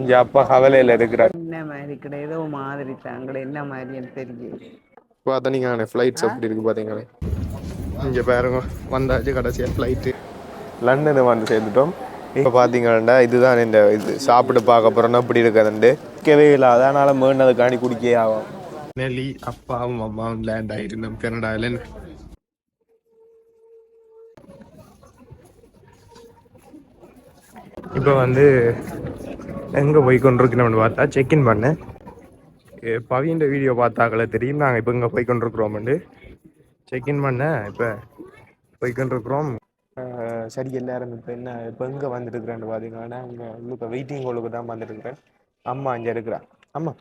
இங்க அப்பா கவலையில இருக்கிறார். என்ன மாதிரி கிடையாது ஏதோ மாதிரி தாங்கட என்ன மாதிரி எனக்கு தெரியல பார்த்தா நீங்க ஃப்ளைட்ஸ் எப்படி இருக்கு பாத்தீங்களே. இங்க பாருங்க வந்தாச்சு கடைசியா ஃப்ளைட்டு லண்டனு வந்து சேர்ந்துட்டோம். இப்போ பார்த்தீங்கன்னா இதுதான் இந்த இது சாப்பிட்டு பார்க்க போறோம்னா இப்படி இருக்குதுண்டு. கேட்கவே இல்லை அதனால மேனதுக்காண்டி குடிக்கே ஆகும். நெல்லி அப்பாவும் அம்மாவும் லேண்ட் ஆயிருந்தோம் கனடாவில் இப்போ வந்து எங்கே போய் கொண்டிருக்கணும்னு பார்த்தா செக்இன் பண்ணேன் ஏ, வீடியோ பார்த்தாக்களே தெரியும் நாங்கள் இப்போ இங்கே போய் கொண்டிருக்கிறோம்னு. செக்இன் பண்ணேன் இப்போ போய் கொண்டிருக்கிறோம். சரி எல்லாரும் இப்போ என்ன இப்போ எங்கே வந்துருக்குறேன்னு பார்த்தீங்கன்னா இங்கே இப்போ வெயிட்டிங் ஹோலுக்கு தான் வந்துருக்குறேன். அம்மா அங்கே இருக்கிறா. அம்மா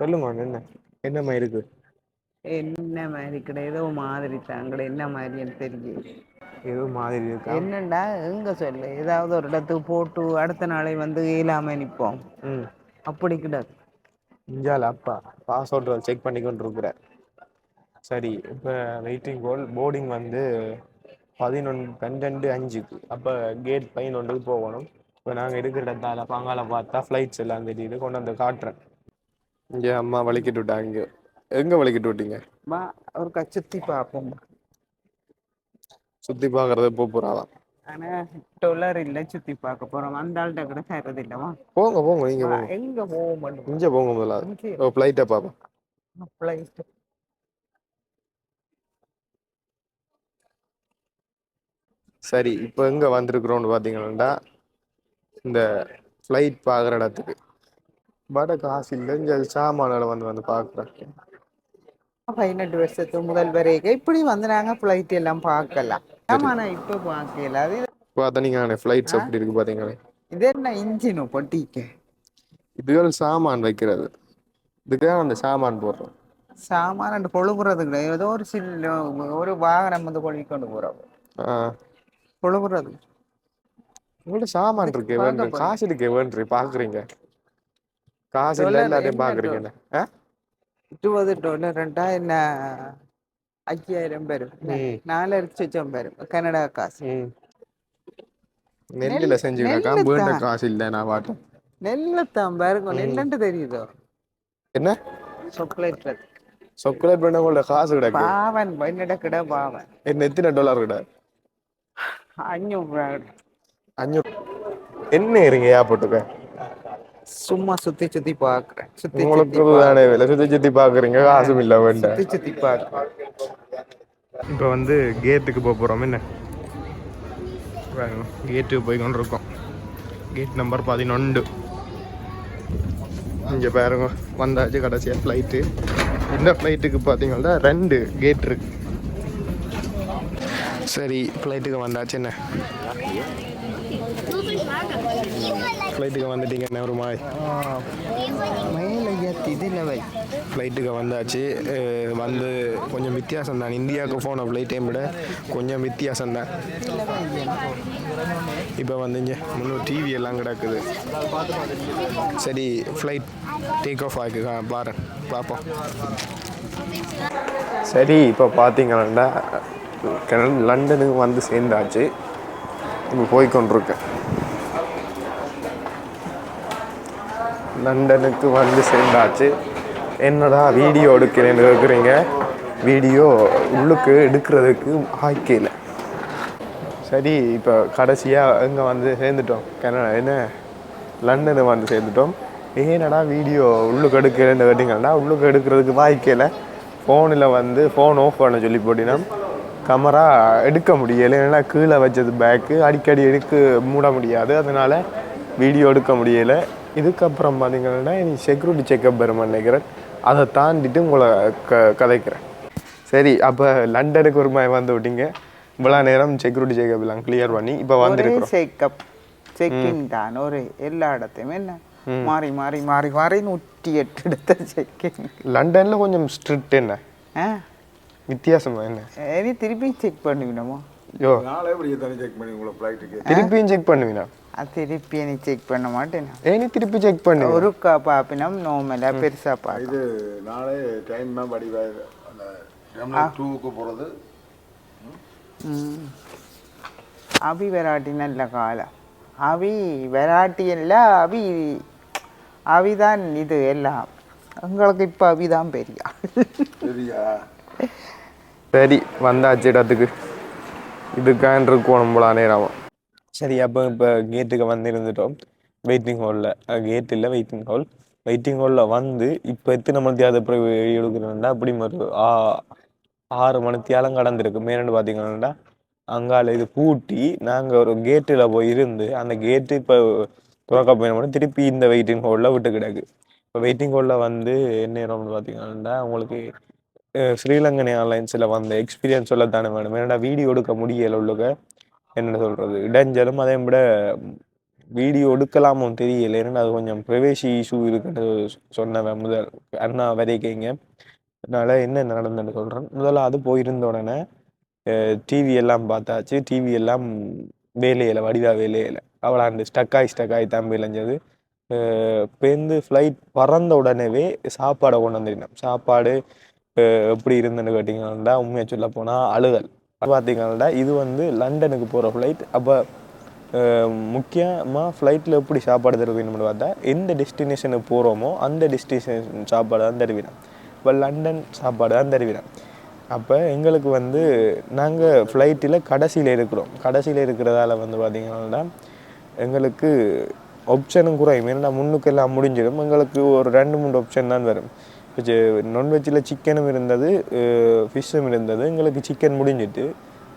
சொல்லுங்க என்ன? என்னம்மா இருக்குது என்ன மாதிரி கிடையாது ஏதோ மாதிரி தாங்கட. என்ன மாதிரி எனக்கு தெரியல ஏதோ மாதிரி இருக்கா? என்னண்டா? எங்க சொல்லு? ஏதாவது ஒரு இடத்துக்கு போட்டு அடுத்த நாளை வந்து இயலாம நிப்போம். ம். அப்படி கிடக்கு இஞ்சால அப்பா பாஸ்வேர்டு செக் பண்ணி கொண்டு இருக்கிறார் சரி இப்போ வெயிட்டிங் கோல் போர்டிங் வந்து பதினொன்று பன்னெண்டு அஞ்சுக்கு. அப்போ கேட் பதினொன்றுக்கு போகணும். இப்போ நாங்கள் இருக்கிற இடத்தால பாங்கால பார்த்தா ஃப்ளைட்ஸ் எல்லாம் தெரியுது. கொண்டு வந்து காட்டுறேன். இங்கே அம்மா வலிக்கிட்டு விட்டாங்க. எங்கே வலிக்கிட்டு விட்டீங்க? வா ஒரு கச்சுத்தி பார்ப்போம் சுற்றி பார்க்குறது போக போகிறாதான் ஆனா டொலர் இல்ல சுத்தி பார்க்க போறோம். அந்த ஆள்கிட்ட கூட தரது இல்லவா போங்க போங்க நீங்கள் போங்க. எங்க மாட்டோம் இங்கே போங்க முதல்ல. ஃப்ளைட்டை பார்ப்போம் ஃப்ளைட் சரி இப்போ எங்கே வந்திருக்கிறோம்னு பார்த்தீங்கன்னா இந்த ஃப்ளைட் பார்க்குற இடத்துக்கு. பட காசு இல்லை இங்கே சாமான்களை வந்து வந்து பார்க்குறேன் பதினெட்டு வருஷத்து முதல் வரைக்கும் இப்படி வந்து நாங்க ஃப்ளைட் எல்லாம் பார்க்கலாம் ஆமா நான் இப்ப பார்க்கல. அது ஃப்ளைட்ஸ் எப்படி இருக்கு பார்த்தீங்களே இது என்ன இன்ஜினு பொட்டிக்கு? இதுகள் சாமான் வைக்கிறது. இதுக்காக அந்த சாமான் போடுறோம். சாமான கொழுகுறது கிடையாது. ஏதோ ஒரு சின்ன ஒரு வாகனம் வந்து கொழுவி கொண்டு போறோம். ஆ. கொழுகுறது உங்கள்ட்ட சாமான் இருக்கு. காசு இருக்கு வேண்டு. பாக்குறீங்க. காசு இல்லை எல்லாத்தையும் பாக்குறீங்க. ரெண்டா என்ன? ஐயாயிரம் பேரும் ம். நாலு லட்சம் பேரும் கனடா காசு. ம். நெல்லில் நெல்- செஞ்சுக்கிட்டாக்கா நெல்லுதான். வேண்ட காசு இல்லை நான் பாட்டேன் நெல்லத்தான் பாருங்க நெல்லண்டு தெரியுதோ? என்ன? சொக்கலேட்ல சொக்கலேட் பண்ண உங்கள்ட்ட காசு கிடக்கு. பாவன் என்னட கிட பாவன். என்ன எத்தனை டாலர் கிட்ட அஞ்சூறு அஞ்சூறு என்ன இருங்க ஏர்போர்ட்டுக்கு சும்மா சுத்தி சுத்தி பாக்குறேன். சுத்தி உங்களுக்கு சுத்தி தானே வேலை சுத்தி சுத்தி பாக்குறீங்க காசும் இல்லை வேண்டாம் சுத்தி சுத்தி பாக்குறேன். இப்போ வந்து கேட்டுக்கு போக போகிறோம் என்ன? கேட்டுக்கு போய் கொண்டு இருக்கோம். கேட் நம்பர் பதினொன்று. இங்கே பாருங்க வந்தாச்சு கடைசியாக ஃப்ளைட்டு இந்த ஃப்ளைட்டுக்கு பார்த்தீங்கன்னா ரெண்டு கேட் இருக்கு. சரி ஃப்ளைட்டுக்கு வந்தாச்சு என்ன? ஃப்ளைட்டுக்கு வந்துட்டீங்க என்ன ஒரு மாய் மேல ஏத்தி இதுல வை ஃப்ளைட்டுக்கு வந்தாச்சு வந்து கொஞ்சம் வித்தியாசம் தான் இந்தியாவுக்கு போன ஃப்ளைட்டையும் விட கொஞ்சம் வித்தியாசம் தான் இப்போ வந்து இங்கே முன்னூறு டிவி எல்லாம் கிடக்குது. சரி ஃப்ளைட் டேக் ஆஃப் ஆகி பாரு பார்ப்போம் சரி இப்போ பார்த்தீங்கன்னா லண்டனுக்கு வந்து சேர்ந்தாச்சு. இப்போ போய் லண்டனுக்கு வந்து சேர்ந்தாச்சு. என்னடா வீடியோ எடுக்கிறேன்னு கேட்குறீங்க வீடியோ உள்ளுக்கு எடுக்கிறதுக்கு ஆய்க்கையில் சரி இப்போ கடைசியாக எங்கே வந்து சேர்ந்துட்டோம்? கனடா என்ன? லண்டனு வந்து சேர்ந்துட்டோம். ஏன்னடா வீடியோ உள்ளுக்கு எடுக்கிறேன்னு கேட்டிங்கன்னா உள்ளுக்கு எடுக்கிறதுக்கு வாய்க்கையில் ஃபோனில் வந்து ஃபோன் ஆஃப் பண்ண சொல்லி போட்டினா கமரா எடுக்க முடியலை. ஏன்னா கீழே வச்சது பேக்கு அடிக்கடி எடுக்க மூட முடியாது. அதனால் வீடியோ எடுக்க முடியலை. இதுக்கப்புறம் பார்த்தீங்கன்னா நீ செக்யூரிட்டி செக்கப் வரும் நினைக்கிறேன். அதை தாண்டிட்டு உங்களை க கதைக்கிறேன். சரி அப்போ லண்டனுக்கு ஒரு மாதிரி வந்து விட்டீங்க. இவ்வளோ நேரம் செக்யூரிட்டி செக்கப் எல்லாம் கிளியர் பண்ணி இப்போ ஒரே வந்திருக்கிறோம். செக்கப் செக்கிங் தான் ஒரு எல்லா இடத்தையும் என்ன? மாறி மாறி மாறி மாறி நூற்றி எட்டு இடத்த செக்கிங் லண்டனில் கொஞ்சம் ஸ்ட்ரிக்ட் என்ன? ஆ? வித்தியாசமா என்ன? இனி திருப்பி செக் பண்ணிவிடமோ யோ. நாளே இப்படி தானே செக் பண்ணி உங்களை ஃப்ளைட்டுக்கு திருப்பியும் செக் பண்ணுவீனா? திருப்பி இனி செக் பண்ண மாட்டேன். ஏனி திருப்பி செக் பண்ணுவீங்க ஒருக்கா பாப்பினம் நோமலா பெருசா பார்க்க இது நாளே டைம் அந்த டெர்மினல் டூவுக்கு போகிறது ம். அபி வெராட்டி நல்ல காலம் அவி விராட்டி எல்லாம் அவி அவிதான் இது எல்லாம். எங்களுக்கு இப்போ அவிதான் பெரியா. சரியா சரி வந்தாச்சு இடத்துக்கு. இதுக்கான் இருக்கணும் போல நேரம் சரி அப்போ இப்போ கேட்டுக்கு வந்திருந்துட்டோம். வெயிட்டிங் ஹாலில் கேட் இல்லை வெயிட்டிங் ஹால் வெயிட்டிங் ஹாலில் வந்து இப்போ எத்தனை மணி அதை அப்புறம் எடுக்கிறோம்டா அப்படி ஒரு ஆ ஆறு மணித்தியாலம் கடந்திருக்கு. மேனு பார்த்தீங்கன்னா அங்கால இது பூட்டி நாங்கள் ஒரு கேட்டில் போய் இருந்து அந்த கேட்டு இப்போ துவக்க போயினோம்னா திருப்பி இந்த வெயிட்டிங் ஹாலில் விட்டு கிடக்கு. இப்போ வெயிட்டிங் ஹாலில் வந்து என்ன நேரம்னு பார்த்தீங்கன்னா உங்களுக்கு ஸ்ரீலங்கன் ஏர்லைன்ஸில் வந்த எக்ஸ்பீரியன்ஸ் சொல்லத்தானே வேணும். ஏன்னா வீடியோ எடுக்க முடியல உள்ளுக்க? என்ன சொல்கிறது இடைஞ்சலும் அதே விட வீடியோ எடுக்கலாமோ தெரியல. ஏன்னா அது கொஞ்சம் ப்ரைவேசி இஷ்யூ இருக்குன்னு சொன்னவன் முதல் அண்ணா வரைக்கிங்க. அதனால் என்ன நடந்ததுன்னு சொல்கிறேன் முதல்ல அது போயிருந்த உடனே டிவி எல்லாம் பார்த்தாச்சு. டிவி எல்லாம் வேலையில் வடிவா வேலையில. அவளாண்டு ஸ்டக்காய் ஸ்டக்காய் தான் விளைஞ்சது. பேருந்து ஃப்ளைட் பறந்த உடனேவே சாப்பாடை கொண்டு வந்துருந்தேன். சாப்பாடு எப்படி இருந்துன்னு கேட்டிங்கன்னா உண்மையை சொல்ல போனால் அழுகல். பார்த்தீங்கன்னா இது வந்து லண்டனுக்கு போகிற ஃப்ளைட் அப்போ முக்கியமாக ஃப்ளைட்டில் எப்படி சாப்பாடு தருவீங்கன்னு பார்த்தா எந்த டெஸ்டினேஷனுக்கு போகிறோமோ அந்த டெஸ்டினேஷன் சாப்பாடு தான் தருவினோம் இப்போ லண்டன் சாப்பாடு தான் தருவினோம் அப்போ எங்களுக்கு வந்து நாங்கள் ஃப்ளைட்டில் கடைசியில் இருக்கிறோம். கடைசியில் இருக்கிறதால வந்து பார்த்திங்கன்னா எங்களுக்கு ஆப்ஷனும் குறையும். ஏன்னா முன்னுக்கெல்லாம் முடிஞ்சிடும். எங்களுக்கு ஒரு ரெண்டு மூணு ஆப்ஷன் தான் வரும். நான்வெஜ்ஜில் சிக்கனும் இருந்தது ஃபிஷ்ஷும் இருந்தது. எங்களுக்கு சிக்கன் முடிஞ்சிட்டு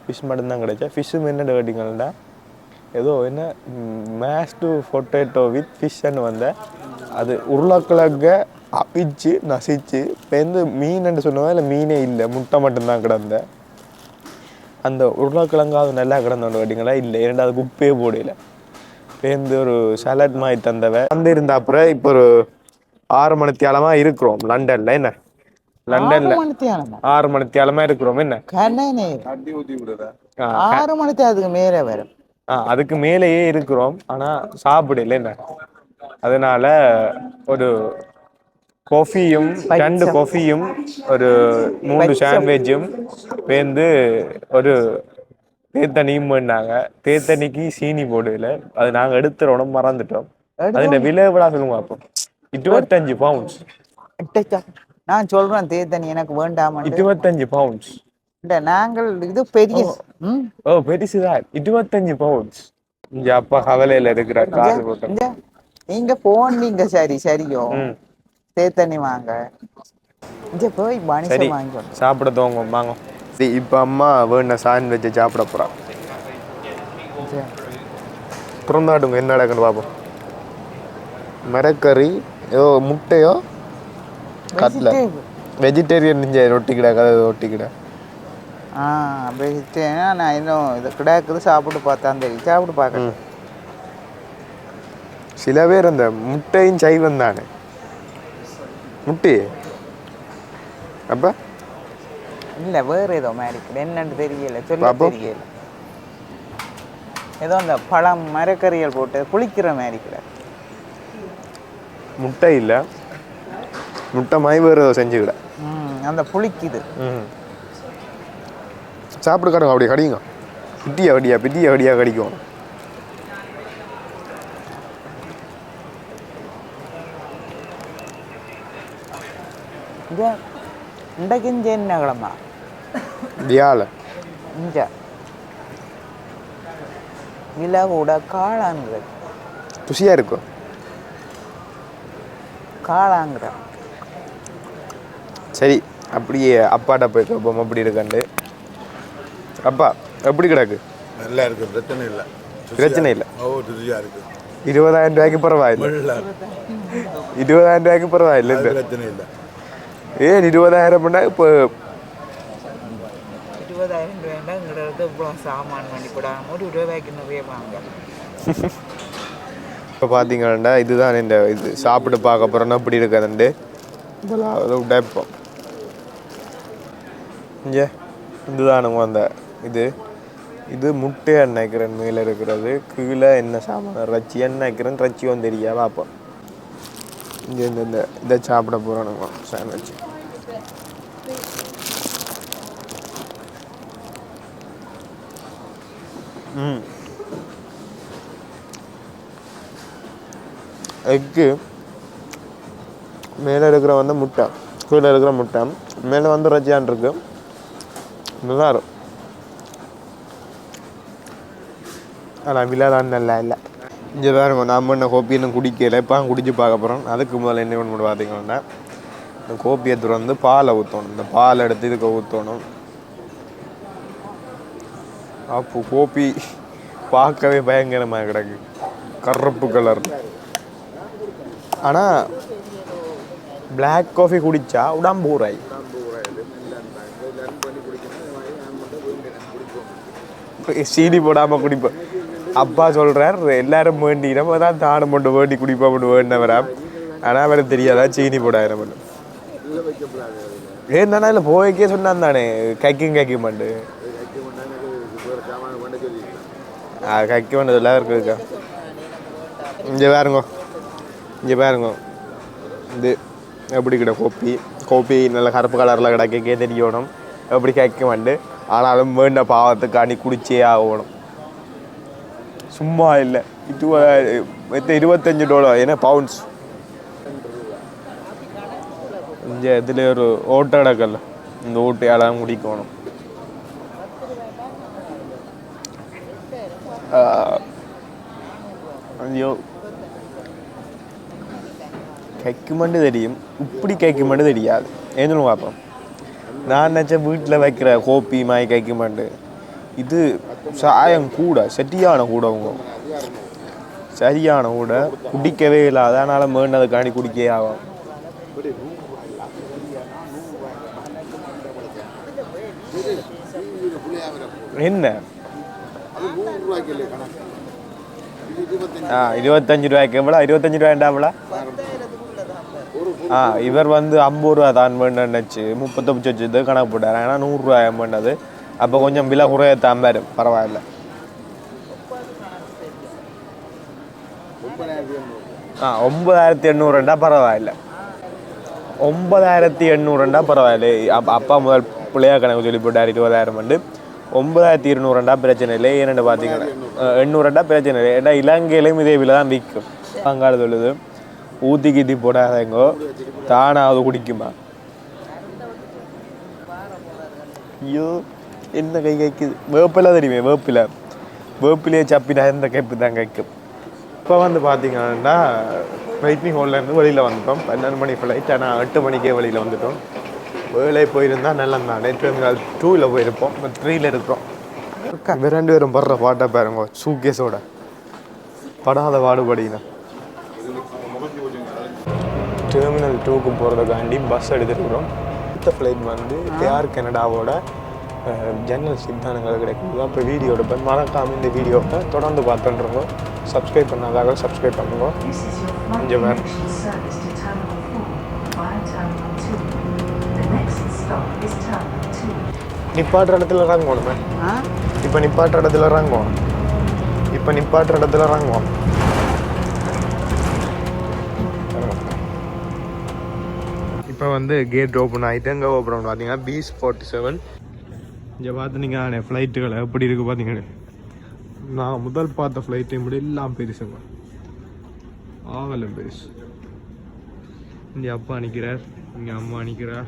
ஃபிஷ் மட்டும்தான் கிடைச்சா. ஃபிஷ்ஷும் என்ன கேட்டிங்கன்னா ஏதோ என்ன மேஷ்டு பொட்டேட்டோ வித் ஃபிஷ்ஷுன்னு வந்தேன் அது உருளைக்கிழங்க அவிச்சு நசிச்சு பேருந்து மீன் சொல்லுவேன் இல்லை மீனே இல்லை முட்டை மட்டும்தான் கிடந்தேன் அந்த உருளைக்கிழங்காவது நல்லா கிடந்தோன்னு கேட்டிங்களா? இல்லை இரண்டாவது குப்பையே போடல. பேருந்து ஒரு சலாட் மாதிரி தந்தவன் வந்து இருந்த அப்புறம் இப்போ ஒரு ஆறு மணித்தியாலமா இருக்கிறோம். லண்டன்ல என்ன? லண்டன்ல. ஆறு மணித்தியாலமா? இருக்கிறோம். என்ன? ஆறு மணிக்கு அதுக்கு மேலே வரும். ஆ, அதுக்கு மேலேயே இருக்கிறோம். ஆனா சாப்பிடல என்ன? அதனால ஒரு காஃபியும் ரெண்டு காஃபியும் ஒரு மூணு சாண்ட்விச்சும் சேர்ந்து ஒரு தேத்தனியும் பண்ணாங்க தேத்தனிக்கு சீனி போடல. அது நாங்க எடுத்துறோட மறந்துட்டோம். அதுல விலை விழா சொல்லுங்க அப்போ இருபத்தஞ்சு பவுண்ட்ஸ் அட்டச்சா. நான் சொல்றேன் தேத்தனி எனக்கு வேண்டாம் இருபத்தஞ்சு பவுண்ட்ஸ் நாங்கள் இது பெரிய ம்? ஓ பெருசுதான் இருபத்தஞ்சு பவுண்ட்ஸ் இங்க அப்பா கவலையில இருக்கிற காசு போட்டு. இந்த நீங்க போனீங்க சரி சரியோ. ம். தேத்தனி வாங்க. இங்க போய் மனுஷன் வாங்கி சாப்பிட தோங்க வாங்க. சரி இப்போ அம்மா வேண சாண்ட்விட்சை சாப்பிட போறா. சரி. திறந்தாடுங்க என்ன நடக்குன்னு பார்ப்போம் மரக்கறி ஏதோ முட்டையோ? கட்ல. வெஜிடேரியன் நெஞ்ச ரொட்டிக்கிட கதை ரொட்டிக்கிட ஆ வெஜிடேரியன் நான் இன்னும் இது கிடாக்குது சாப்பிட்டு பார்த்தா தெரியும் சாப்பிட்டு பார்க்க ம். சில பேர் அந்த முட்டையும் சைவம் தானே. முட்டி? அப்ப? இல்ல வேற ஏதோ மாதிரி இருக்குது. என்னன்னு தெரியல. சொல்ல. தெரியல. ஏதோ அந்த பழம் மரக்கறிகள் போட்டு குளிக்கிற மாதிரி கூட. முட்டை இல்லை. முட்டை மாய் வேறு ஏதோ செஞ்சுக்கிட. அந்த புளிக்குது. சாப்பிடு காட்டுங்க அப்படி கடிங்க. பிட்டியா கடியா பிட்டியா கடியா கடிக்கும். இன்றைக்கு இங்க என்ன கிழமை? வியாழ. இங்க. விலை கூட காளான்கள். ருசியாக இருக்கும் காளாங்கிற சரி அப்படியே அப்பாட்ட போய் கேட்போம் அப்படி இருக்காண்டு அப்பா எப்படி கிடக்கு? நல்லா இருக்கு பிரச்சனை இல்லை. பிரச்சனை இல்லை. ஓ ருசியா இருக்கு. இருபதாயிரம் ரூபாய்க்கு பரவாயில்ல. இருபதாயிரம் ரூபாய்க்கு பரவாயில்ல பிரச்சனை இல்லை. ஏன் இருபதாயிரம் பண்ணா இப்போ இருபதாயிரம் ரூபாய்னா இவ்வளோ சாமான் பண்ணி போடாம ஒரு ரூபாய்க்கு நிறைய வாங்க. இப்போ பார்த்தீங்கன்னா இதுதான் இந்த இது. சாப்பிட்டு பார்க்க போகிறோன்னா இப்படி இருக்காதுண்டு. முதலாவது உடைப்போம் இங்கே இதுதானுங்க அந்த இது. இது முட்டை நினைக்கிறேன் மேலே இருக்கிறது. கீழே என்ன சாமான் ரச்சி நினைக்கிறேன் வந்து தெரியா பார்ப்போம். இங்கே இந்த இந்த இதை சாப்பிட போகிறோம் சாண்ட்விச் ம். எக்கு மேலே இருக்கிற வந்து முட்டை கீழே இருக்கிற முட்டை மேலே வந்து ரஜியான் இருக்கு. நல்லா இருக்கும் ஆனால் விழாதான் நல்லா இல்லை. இங்கே பாருங்க நான் பண்ண கோப்பி இன்னும் குடிக்கல இப்போ குடிச்சு பார்க்க போகிறோம் அதுக்கு முதல்ல என்ன பண்ண பார்த்தீங்கன்னா இந்த கோப்பியை திறந்து பாலை ஊற்றணும் இந்த பால் எடுத்து இதுக்கு ஊற்றணும் அப்போ கோப்பி பார்க்கவே பயங்கரமாக கிடக்கு. கருப்பு கலர் ஆனால் பிளாக் காஃபி குடித்தா உடம்பு ஊறாய் சீனி போடாமல் குடிப்போம் அப்பா சொல்கிறார் எல்லாரும் வேண்டி நம்ம தான் தானம் போட்டு வேண்டி குடிப்போம் மட்டும் வேண்டினவரா ஆனால் அவருக்கு தெரியாதா சீனி போடாயிரம் மட்டும் ஏன்னா இல்லை போய்க்கே சொன்னான் தானே. கைக்கும் கைக்கும் மாட்டு கைக்கு கைக்க எல்லாம் இருக்குதுக்கா இங்கே வேறுங்க இங்கே பாருங்க. இது எப்படி கிட்ட கோப்பி கோப்பி நல்ல கருப்பு கலரில் கிடக்கே. தெரியணும் எப்படி கேட்க மாட்டு ஆனாலும் வேண்ட பாவத்துக்கு அணி குடிச்சே ஆகணும். சும்மா இல்லை. இது இருபத்தஞ்சு டாலர் ஏன்னா பவுண்ட்ஸ் இங்கே இதில் ஒரு ஓட்ட கிடக்கல இந்த ஓட்டையாலாம் குடிக்கணும். ஐயோ. கேட்குமெண்டு தெரியும். இப்படி கேட்குமெண்டு தெரியாது. ஏன்னு பார்ப்போம். நான் நினச்சேன் வீட்டில் வைக்கிற கோப்பி மாய் கேட்குமெண்டு. இது சாயம் கூட சரியான கூட உங்க சரியான கூட குடிக்கவே இல்லாத அதனால் மேண்டதுக்காண்டி குடிக்கவே ஆகும். என்ன? அது ரூபாய்க்கு இருபத்தஞ்சு ஆ இருபத்தஞ்சு ரூபாய்க்கு எவ்வளோ? இருபத்தஞ்சு ரூபாய்ண்டாவளா ஆ இவர் வந்து ஐம்பது ரூபா தான் வேணுச்சு முப்பத்தொச்சு வச்சது கணக்கு போட்டார். ஏன்னா நூறுரூவா வேண்டது அப்போ கொஞ்சம் விலை குறையத்தான் தாம்பார். பரவாயில்ல. ஆ ஒன்பதாயிரத்தி எண்ணூறுண்டா பரவாயில்ல. ஒன்பதாயிரத்தி எண்ணூறுண்டா பரவாயில்ல. அப் அப்பா முதல் பிள்ளையா கணக்கு சொல்லி போட்டார் இருபதாயிரம் வந்து. ஒன்பதாயிரத்தி இருநூறுண்டா பிரச்சனை இல்லை ஏன்னு பார்த்தீங்கன்னா எண்ணூறுண்டா பிரச்சனை இல்லை ஏன்னா இலங்கையிலையும் இதே விலை தான் விற்கும். பங்காளி சொல்லுது ஊத்தி கீத்தி போடாதேங்கோ தானாவது குடிக்குமா? ஐயோ என்ன கை கைக்குது? வேப்பிலை தெரியுமே வேப்பில. வேப்பிலேயே சப்பினா எந்த கைப்பு தான் கைக்கும்? இப்போ வந்து பார்த்தீங்கன்னா வெயிட்டிங் ஹோல்லேருந்து வெளியில் வந்துட்டோம். பன்னெண்டு மணி ஃப்ளைட் ஆனால் எட்டு மணிக்கே வெளியில் வந்துட்டோம். வேலை போயிருந்தால் நல்லா நேற்று வந்து டூவில் போயிருப்போம். இப்போ த்ரீயில் இருக்கிறோம். ரெண்டு பேரும் படுற பாட்டை பாருங்க சூக்கேஸோட படாத பாடுபடினா டெர்மினல் டூக்கு போகிறதுக்காண்டி பஸ் எடுத்துருக்குறோம் அடுத்த ஃப்ளைட் வந்து ஏஆர் கனடாவோட ஜன்னல் சித்தானங்கள் கிடைக்குது. அப்போ வீடியோ எடுப்பேன். மறக்காம இந்த வீடியோவை தொடர்ந்து பார்த்துட்டுருங்க. சப்ஸ்கிரைப் பண்ணாதாக சப்ஸ்கிரைப் பண்ணுங்க. This is your flight Enjoy, man. connection service to Terminal 4 via Terminal 2. The next stop is Terminal 2. நிப்பாட்டுற இடத்துல இறங்கணுமே இப்போ நிப்பாட்டுற இடத்துல இறங்குவோம் இப்போ நிப்பாட்டுற இடத்துல இறங்குவோம் இப்போ வந்து கேட் ஓப்பன் ஆகிட்டு எங்கே ஓப்பன் பார்த்தீங்கன்னா பீஸ் ஃபார்ட்டி செவன் இங்கே பார்த்து நீங்கள் ஃப்ளைட்டுகளை எப்படி இருக்குது பார்த்தீங்கன்னா நான் முதல் பார்த்த ஃப்ளைட்டை விட எல்லாம் பெருசுங்க ஆகலம் பெருசு. இங்கே அப்பா நிற்கிறார் இங்கே அம்மா நிற்கிறார்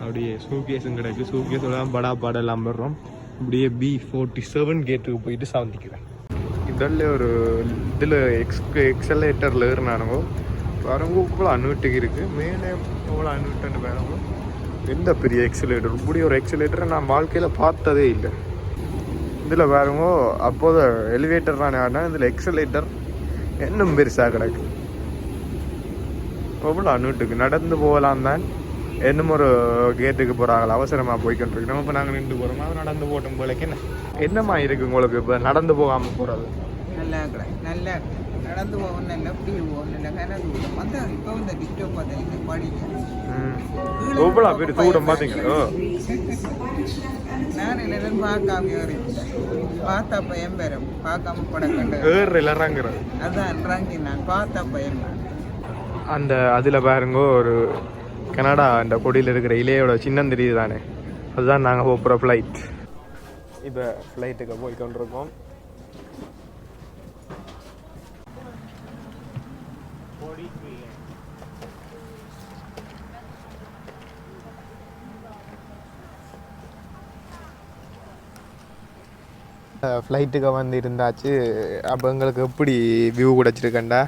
அப்படியே சூகேஸும் கிடக்கு. சூகேஸோட படா பாட எல்லாம் வர்றோம் இப்படியே பி ஃபோர்ட்டி செவன் கேட்டுக்கு போயிட்டு சாந்திக்கிறேன். இதில் ஒரு இதில் எக்ஸ் எக்ஸலேட்டரில் ஏறினானுங்க. பாருங்க இவ்வளோ அன்விட்டுக்கு இருக்குது மேலே எவ்வளோ அன்விட்டுன்னு பாருங்க எந்த பெரிய எக்ஸலேட்டர் இப்படி ஒரு எக்ஸலேட்டரை நான் வாழ்க்கையில் பார்த்ததே இல்லை. இதில் பாருங்க அப்போது எலிவேட்டர் தான் ஆடினா இதில் எக்ஸலேட்டர் இன்னும் பெருசாக கிடக்கு. எவ்வளோ அன்னுட்டுக்கு நடந்து போகலாம் தான். இன்னும் ஒரு கேட்டுக்கு போகிறாங்களா அவசரமாக போய்க்கிட்டு இருக்கோம் இப்போ நாங்கள் நின்று போகிறோம் அது நடந்து போட்டும் போலக்கு என்ன? என்னம்மா இருக்கு உங்களுக்கு இப்போ? நடந்து போகாமல் போகிறது நல்லா நல்லா நடந்து போவோம் நல்லா இப்படி போவோம் நல்லா கனவு விடும் வந்து இப்போ வந்து டிக்டாக் பார்த்தீங்க படிக்க எவ்வளோ பேர் தூரம் பார்த்தீங்களோ? நான் எல்லாரும் பார்க்காம ஏறிட்டேன் பார்த்தா பையன் பெறும் பார்க்காம படம் கண்டு. ஏறு இறங்குறது அதான் இறங்கி நான் பார்த்தா பையன் அந்த அதில் பாருங்க ஒரு கனடா அந்த கொடியில் இருக்கிற இலையோட சின்னம் தெரியுது தானே? அதுதான் நாங்கள் போகிற ஃப்ளைட் இப்போ ஃப்ளைட்டுக்கு போய் கொண்டிருக்கோம் ஃப்ளைட்டுக்கு வந்து இருந்தாச்சு அப்போ எங்களுக்கு எப்படி வியூ கிடச்சிருக்கண்டா?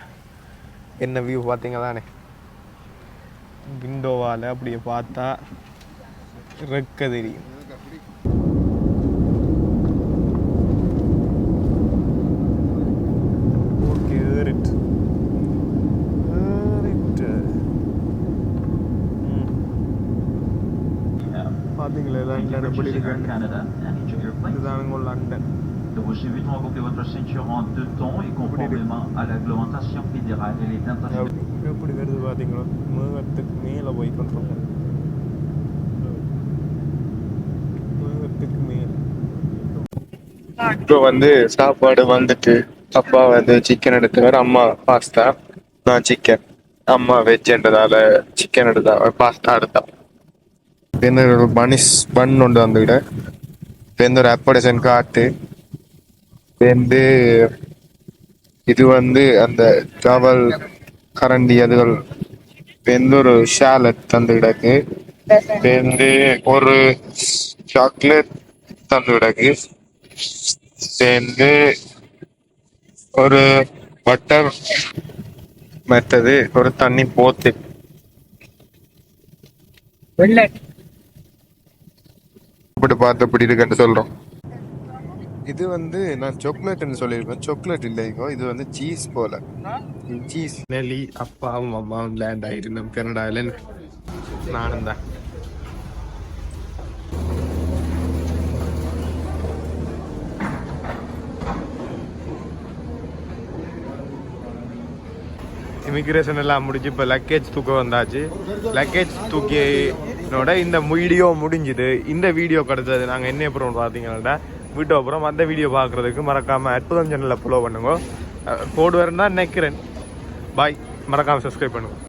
என்ன வியூ பார்த்தீங்க தானே விண்டோவால் அப்படியே பார்த்தா ரெக்க தெரியும். ஓகே பார்த்தீங்களா லண்டன் எப்படி இருக்கு? Donc, vous suivez rembourser votre ceinture en deux temps et conformément à la réglementation fédérale et les intentions. எப்படி எப்படி வருது பார்த்தீங்களா மேகத்துக்கு மேலே போய் கொண்டிருக்கோம் மேகத்துக்கு மேலே இப்போ வந்து சாப்பாடு வந்துட்டு அப்பா வந்து சிக்கன் எடுத்துக்கார் அம்மா பாஸ்தா நான் சிக்கன் அம்மா வெஜ்ன்றதால சிக்கன் எடுத்தா பாஸ்தா எடுத்தா പിന്നെ ഒരു ബണിസ് ബണ്ണുണ്ട് വന്നിവിടെ പിന്നെ ഒരു അപ്പടസൻ കാട്ട് சேர்ந்து இது வந்து அந்த டவல் கரண்டி அதுகள் வந்து ஒரு ஷாலட் தந்து கிடக்கு. சேர்ந்து ஒரு சாக்லேட் தந்து கிடக்கு. சேர்ந்து ஒரு பட்டர் மெத்தது ஒரு தண்ணி போத்து. இப்படி பார்த்து இப்படி இருக்குன்னு சொல்றோம். இது வந்து நான் சாக்லேட்னு சொல்லியிருப்பேன். சாக்லேட் இல்லைங்கோ இது வந்து சீஸ் போல. சீஸ் நெல்லி அப்பாவும் அம்மாவும் லேண்ட் ஆயிருந்தோம் கனடாவில் நானும் தான். இமிக்ரேஷன் எல்லாம் முடிஞ்சு இப்போ லக்கேஜ் தூக்க வந்தாச்சு. லக்கேஜ் தூக்கினோட இந்த வீடியோ முடிஞ்சுது. இந்த வீடியோ கிடைச்சது. நாங்கள் என்ன அப்புறம் பார்த்தீங்கன்னா வீட்டு அப்புறம் அந்த வீடியோ பார்க்குறதுக்கு மறக்காமல் அற்புதம் சேனலில் ஃபாலோ பண்ணுங்க. அஹ் தான் நினைக்கிறேன். பாய் மறக்காமல் சப்ஸ்கிரைப் பண்ணுங்கள்